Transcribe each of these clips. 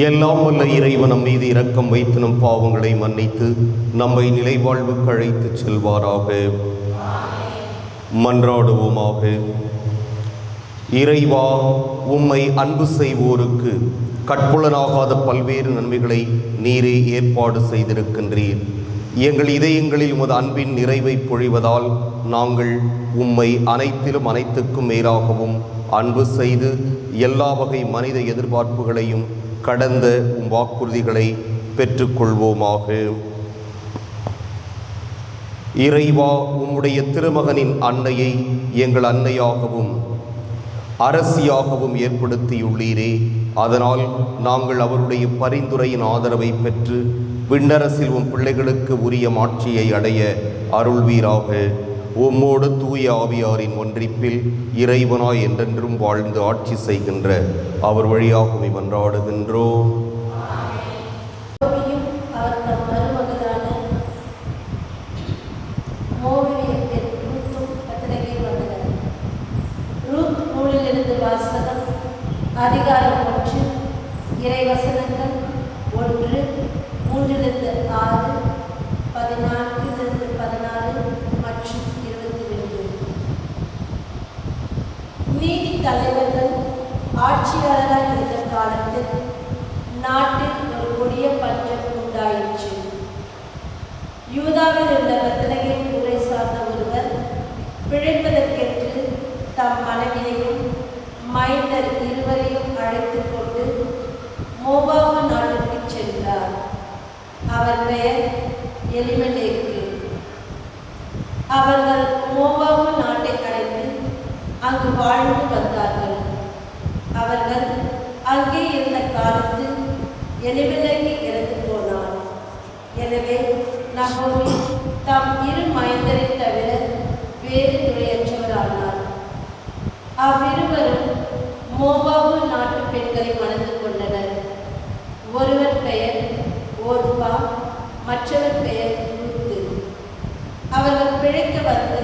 எல்லாம் வல்ல இறைவன் நம் மீது இரக்கம் வைத்து நம் பாவங்களை மன்னித்து நம்மை நிலைவாழ்வுக்கு அழைத்து செல்வாராக. மன்றாடுவோமாக. இறைவா உம்மை அன்பு செய்வோருக்கு கட்புலனாகாத பல்வேறு நன்மைகளை நீரே ஏற்பாடு செய்திருக்கின்றீர். எங்கள் இதயங்களில் உமது அன்பின் நிறைவை பொழிவதால் நாங்கள் உம்மை அனைத்திலும் அனைத்துக்கும் மேலாகவும் அன்பு செய்து எல்லா வகை மனித எதிர்பார்ப்புகளையும் கடந்த உம் வாக்குறுதிகளை பெற்றுக்கொள்வோமாக. இறைவா உம்முடைய திருமகனின் அன்னையை எங்கள் அன்னையாகவும் அரசியாகவும் ஏற்படுத்தியுள்ளீரே. அதனால் நாங்கள் அவருடைய பரிந்துரையின் ஆதரவை பெற்று விண்ணரசில் உம் பிள்ளைகளுக்கு உரிய மாட்சியை அடைய அருள்வீராக. உம்மோடு தூய ஆவியாரின் ஒன்றிப்பில் இறைவனாய் என்றென்றும் வாழ்ந்து ஆட்சி செய்கின்ற அவர் வழியாகவே மன்றாடுகின்றோம் அதிகாரம் ஒன்று இறைவசனங்கள் ஒன்று மூன்றிலிருந்து ஆறு பதினாறு மற்றும் இருபத்தி ரெண்டு நீதி தலைவர்கள் ஆட்சியாளராக இருந்த காலத்தில் நாட்டில் ஒரு கொடிய பஞ்சம் உண்டாயிற்று. யூதாவில் உள்ள பெத்தலகேம் ஊரை சார்ந்த ஒருவர் பிழைப்பதற்கென்று தம் மனைவியையும் மைந்தர் இருவரையும் அழைத்துக் கொண்டு மோபாவு நாட்டுக்கு சென்றார். அவர் பெயர் எலிமலேக்கு. அவர்கள் மோபாவு அங்கு வாழ்ந்து வந்தார்கள். அவர்கள் அங்கே இருந்த காலத்தில் எலிமெலேக்கு இறந்து போனார் எனவே நகோமி தாம் இரு மைந்தரை தவிர வேறு துணையற்றவரானார். அவ்விருவரும் மோபாபு நாட்டு பெண்களை மணந்து கொண்டனர். ஒருவர் பெயர் ஓர்பா மற்றவர் பெயர் ரூத்து அவர்கள் பிழைக்க வந்து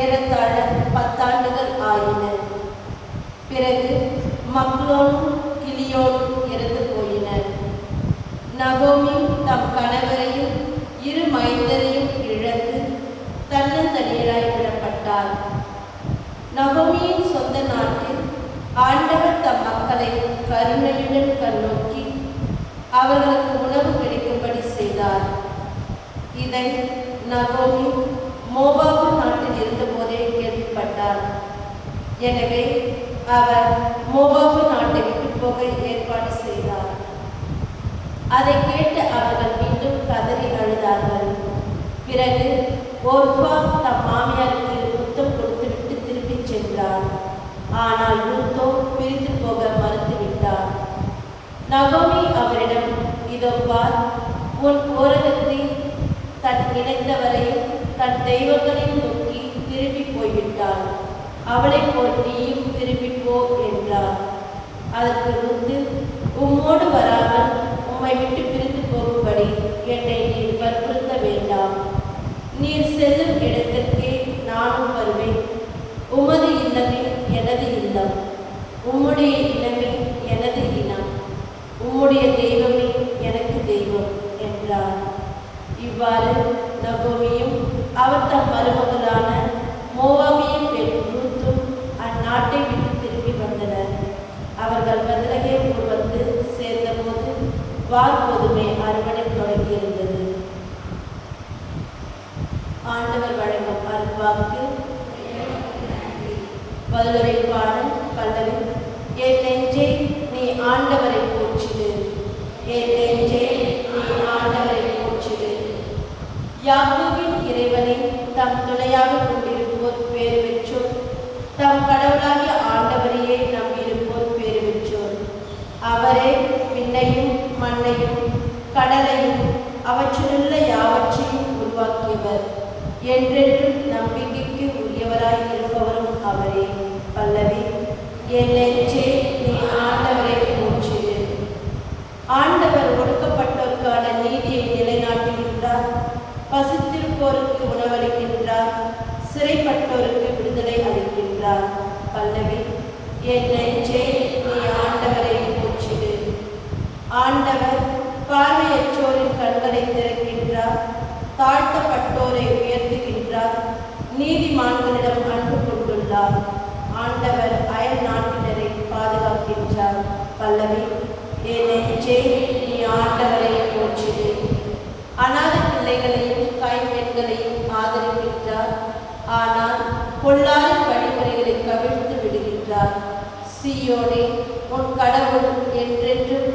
ஏறத்தாழ பத்தாண்டுகள் ஆயின. பிறகு மக்லோனும் கிளியோனும் இறந்து போயினர். நகோமி தம் கணவரையும் இரு மைந்தரையும் இழந்து தன்னந்தனியராய் விடப்பட்டார். நகோமியின் சொந்த நாட்டில் ஆண்டவர் தம் மக்களை கருணையுடன் கண்ணோக்கி அவர்களுக்கு உணவு கிடைக்கும்படி செய்தார். இதை நகோமி மோபாபு கேள்விப்பட்டார் எனவே அவர் மோபாபு நாட்டை விட்டு போக ஏற்பாடு செய்தார். அதை கேட்டு அவர்கள் மீண்டும் கதறி அழுதார்கள். பிறகு ஓர்பா தம் மாமியாருக்கு முத்தம் கொடுத்துவிட்டு திரும்பிச் சென்றார். ஆனால் ரூத்தோ பிரிந்து போக மறுத்துவிட்டார் நகோமி அவரிடம் இதோ பார் உன் ஓரகத்தை தன் இணைந்தவரையும் தன் தெய்வங்களையும் போய்விட்டாள் அவளைப் போல் நீயும் திரும்பி என்றார். அதற்கு ரூத்து உம்மோடு வராமல் உம்மை விட்டு பிரிந்து போகும்படி என்னை நீர் வற்புறுத்த வேண்டாம். நீர் செல்லும் இடத்திற்கே நானும் வருவேன். உமது இல்லமே எனது இல்லம். உம்முடைய இனமே எனது இனம். உம்முடைய தெய்வமே எனக்கு தெய்வம் என்றார். இவ்வாறு நகோமியும் அவர் தம் மருமகளான மோவாமியும் பெண் ரூத்தும் அந்நாட்டை விட்டு திரும்பி வந்தனர். அவர்கள் பதிலகே ஊர் வந்து சேர்ந்தபோது வார்கோதுமை அறுவடை தொடங்கியிருந்தது. ஆண்டவர் வழங்கும் அருள்வாக்கு. வல்லுரை பாடல் பல்லவி என் நெஞ்சே நீ ஆண்டவரை போற்றிடு. என் நெஞ்சே நீ ஆண்டவரை போற்றிடு. யாக்கோபின் இறைவனை தம் துணையாக கொண்டு பேறு பெற்றோர் தம் கடவுளாகிய ஆண்டவரையே நம்பியிருப்போர் பேறு பெற்றோர் அவரே விண்ணையும் மண்ணையும் கடலையும் அவற்றிலுள்ள யாவற்றையும் உருவாக்கியவர். என்றென்றும் நம்பிக்கைக்கு உரியவராய் இருப்பவரும் அவரே பல்லவி. என் நெஞ்சே நீ ஆண்டவரை போற்றிடு ஆண்டவர் ஒடுக்கப்பட்டோருக்கான நீதியை நிலைநாட்டுகின்றார். பசித்திருப்போருக்கு உணவளிக்கின்றார். சிறைப்பட்டோருக்கு விடுதலை அளிக்கின்றார். பல்லவி என் நெஞ்சே நீ ஆண்டவரை போற்றிடு ஆண்டவர் பார்வையற்றோரின் கண்களை திறக்கின்றார் தாழ்த்தப்பட்டோரை உயர்த்துகின்றார் நீதிமான்களிடம் அன்பு கொண்டுள்ளார். ஆண்டவர் அயல் நாட்டினரை பாதுகாக்கின்றார். பல்லவி என் நீ ஆண்டவரை போற்றிடு. அநாத பிள்ளைகளையும் கைம்பெண்களையும் ஆதரிக்கின்றார். ஆனால் பொல்லாத வழிமுறைகளை கவிழ்த்து விடுகின்றார். சியோனே உன் கடவுள் என்றென்றும்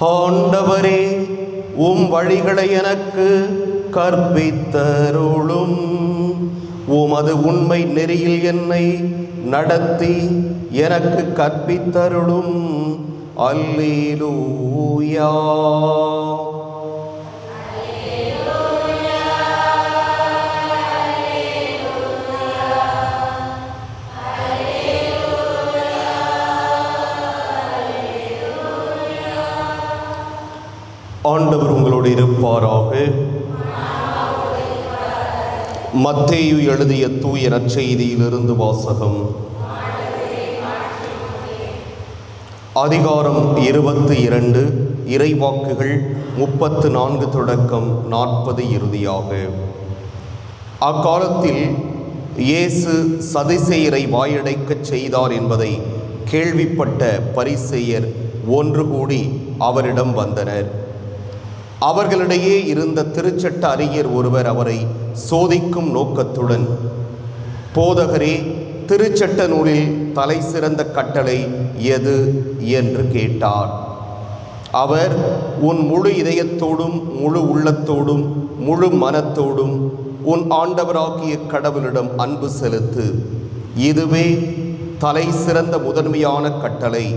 ஆண்டவரே உம் வழிகளை எனக்கு கற்பித்தருளும். உமது உண்மை நெறியில் என்னை நடத்தி எனக்கு கற்பித்தருளும். அல்லேலூயா. ஆண்டவர் உங்களோடு இருப்பாராக. மத்தேயு எழுதிய தூய நற்செய்தியிலிருந்து வாசகம். அதிகாரம் இருபத்தி இரண்டு இறைவாக்குகள் முப்பத்து நான்கு தொடக்கம் நாற்பது இறுதியாக. அக்காலத்தில் இயேசு சதிசெயரை வாயடைக்கச் செய்தார் என்பதை கேள்விப்பட்ட பரிசெயர் ஒன்று கூடி அவரிடம் வந்தனர். அவர்களிடையே இருந்த திருச்சட்ட அறிஞர் ஒருவர் அவரை சோதிக்கும் நோக்கத்துடன் போதகரே திருச்சட்ட நூலில் தலை சிறந்த கட்டளை எது? என்று கேட்டார். அவர் உன் முழு இதயத்தோடும் முழு உள்ளத்தோடும் முழு மனத்தோடும் உன் ஆண்டவராகிய கடவுளிடம் அன்பு செலுத்து. இதுவே தலை சிறந்த முதன்மையான கட்டளை.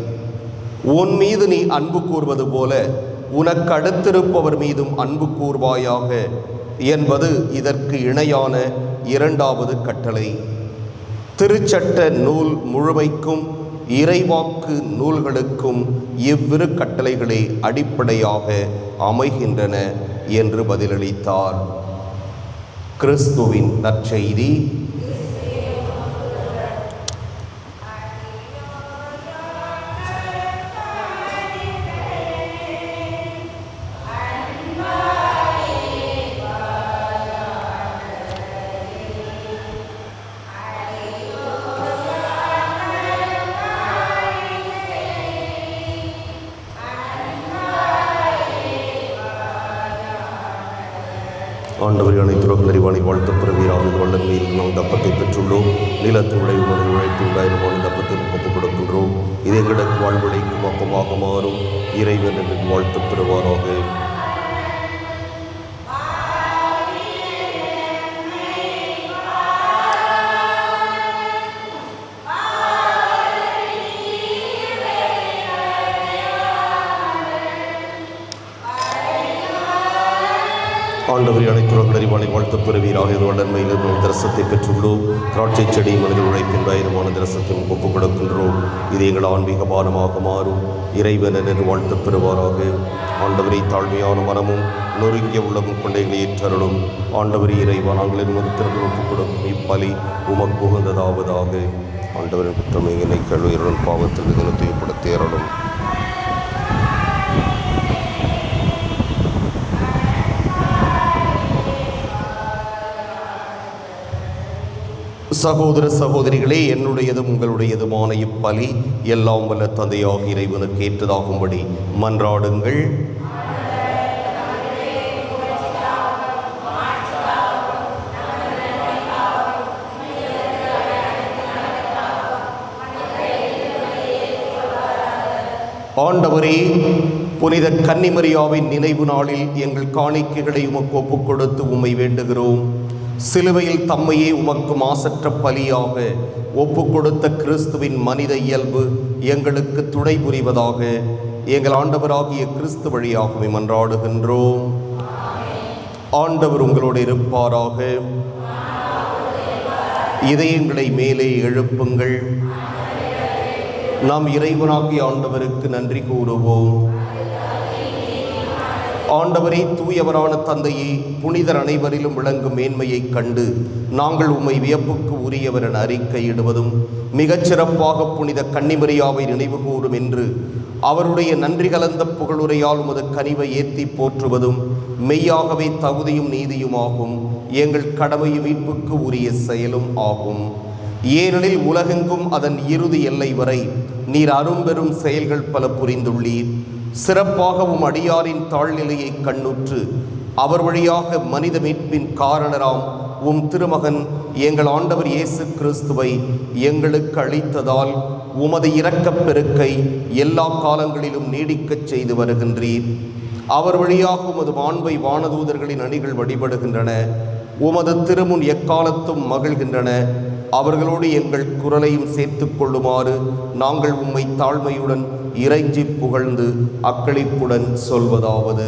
உன் மீது நீ அன்பு கூறுவது போல உனக்கு அடுத்திருப்பவர் மீதும் அன்பு கூர்வாயாக என்பது இதற்கு இணையான இரண்டாவது கட்டளை. திருச்சட்ட நூல் முழுமைக்கும் இறைவாக்கு நூல்களுக்கும் இவ்விரு கட்டளைகளே அடிப்படையாக அமைகின்றன என்று பதிலளித்தார். கிறிஸ்துவின் நற்செய்தி. ஆண்டவர் அனைத்துலக நிறைவானை வாழ்த்த பிறவியாவின் வல்லமையில் நாம் தப்பத்தை பெற்றுள்ளோம். நீளத்தினுடைய உணவு உழைத்து உண்டாயிரம் இந்த தப்பத்தை ஒப்புக் கொடுக்கின்றோம். இது எங்களுக்கு வாழ்வழைக்கும் அப்பமாக மாறும் இறைவன் என்று வாழ்த்து பெறுவாராக. ஆண்டவரை அனைத்துடன் அறிவாளை வாழ்த்து பெறுவீராக இது வளர்மையில் திரசத்தை பெற்றுள்ளோம். திராட்சை செடி மனித உழைப்பின் ஆயிரமான தரிசனத்தையும் ஒப்புக் கொடுக்கின்றோம் இது எங்கள் ஆன்மீக பானமாக மாறும். இறைவனர் வாழ்த்து பெறுவாராக ஆண்டவரை தாழ்மையான மனமும் நொறுங்கிய உள்ளமும் கொண்டைகளை ஏற்றருளும். ஆண்டவரை இறைவன் நாங்கள் என் ஒப்புக் கொடுக்கும் இப்பலி உமக்கு உகந்ததாவதாக. ஆண்டவரின் குற்றமை என்னை கல்வியுடன் பாவத்தில் இதனை தூயப்படுத்தி சகோதர சகோதரிகளே என்னுடையதும் உங்களுடையதுமான இப்பலி எல்லாம் வல்ல தந்தையாக இறைவனுக்கு ஏற்றதாகும்படி மன்றாடுங்கள். ஆண்டவரே புனித கன்னிமரியாவின் நினைவு நாளில் எங்கள் காணிக்கைகளை உமக்கு ஒப்புக் கொடுத்து உம்மை வேண்டுகிறோம். சிலுவையில் தம்மையே உமக்கு மாசற்ற பலியாக ஒப்பு கொடுத்த கிறிஸ்துவின் மனித இயல்பு எங்களுக்கு துணை புரிவதாக எங்கள் ஆண்டவராகிய கிறிஸ்து வழியாகவே மன்றாடுகின்றோம். ஆண்டவர் உங்களோடு இருப்பாராக. இதயங்களை மேலே எழுப்புங்கள். நாம் இறைவனாகிய ஆண்டவருக்கு நன்றி கூறுவோம். ஆண்டவரே தூயவரான தந்தையே புனிதர் அனைவரிலும் விளங்கும் மேன்மையைக் கண்டு நாங்கள் உம்மை வியப்புக்கு உரியவர் என அறிக்கையிடுவதும் மிகச்சிறப்பாக புனித கன்னிமரியாவை நினைவு கூறும் என்று அவருடைய நன்றி கலந்த புகழுரையால் உமது கனிவை ஏற்றி போற்றுவதும் மெய்யாகவே தகுதியும் நீதியுமாகும் எங்கள் கடமையும் மீட்புக்கு உரிய செயலும் ஆகும். ஏனெனில் உலகெங்கும் அதன் இறுதி எல்லை வரை நீர் அரும்பெரும் செயல்கள் பல புரிந்துள்ளீர். சிறப்பாகவும் அடியாரின் தாழ்நிலையை கண்ணுற்று அவர் வழியாக மனித மீட்பின் காரணராம் உம் திருமகன் எங்கள் ஆண்டவர் இயேசு கிறிஸ்துவை எங்களுக்கு அளித்ததால் உமது இரக்கப் பெருக்கை எல்லா காலங்களிலும் நீடிக்கச் செய்து வருகின்றீர். அவர் வழியாக உமது மாண்பை வானதூதர்களின் அணிகள் வழிபடுகின்றன உமது திருமுன் எக்காலத்தும் மகிழ்கின்றன. அவர்களோடு எங்கள் குரலையும் சேர்த்துக் கொள்ளுமாறு நாங்கள் உம்மை தாழ்மையுடன் இறைஞ்சி புகழ்ந்து அக்களிப்புடன் சொல்வதாவது.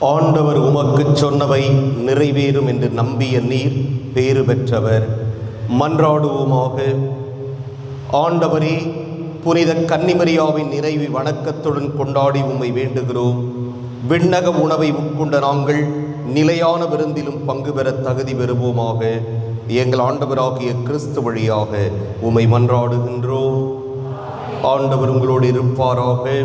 ஆண்டவர் உமக்குச் சொன்னவை நிறைவேறும் என்று நம்பிய நீர் பேறு பெற்றவர். மன்றாடுவோமாக. ஆண்டவரே புனித கன்னிமரியாவின் நிறைவை வணக்கத்துடன் கொண்டாடி உம்மை வேண்டுகிறோம். விண்ணக உணவை உட்கொண்ட நாங்கள் நிலையான விருந்திலும் பங்கு பெற தகுதி பெறுவோமாக. எங்கள் ஆண்டவராகிய கிறிஸ்து வழியாக உம்மை மன்றாடுகின்றோம். ஆண்டவர் உங்களோடு இருப்பாராக.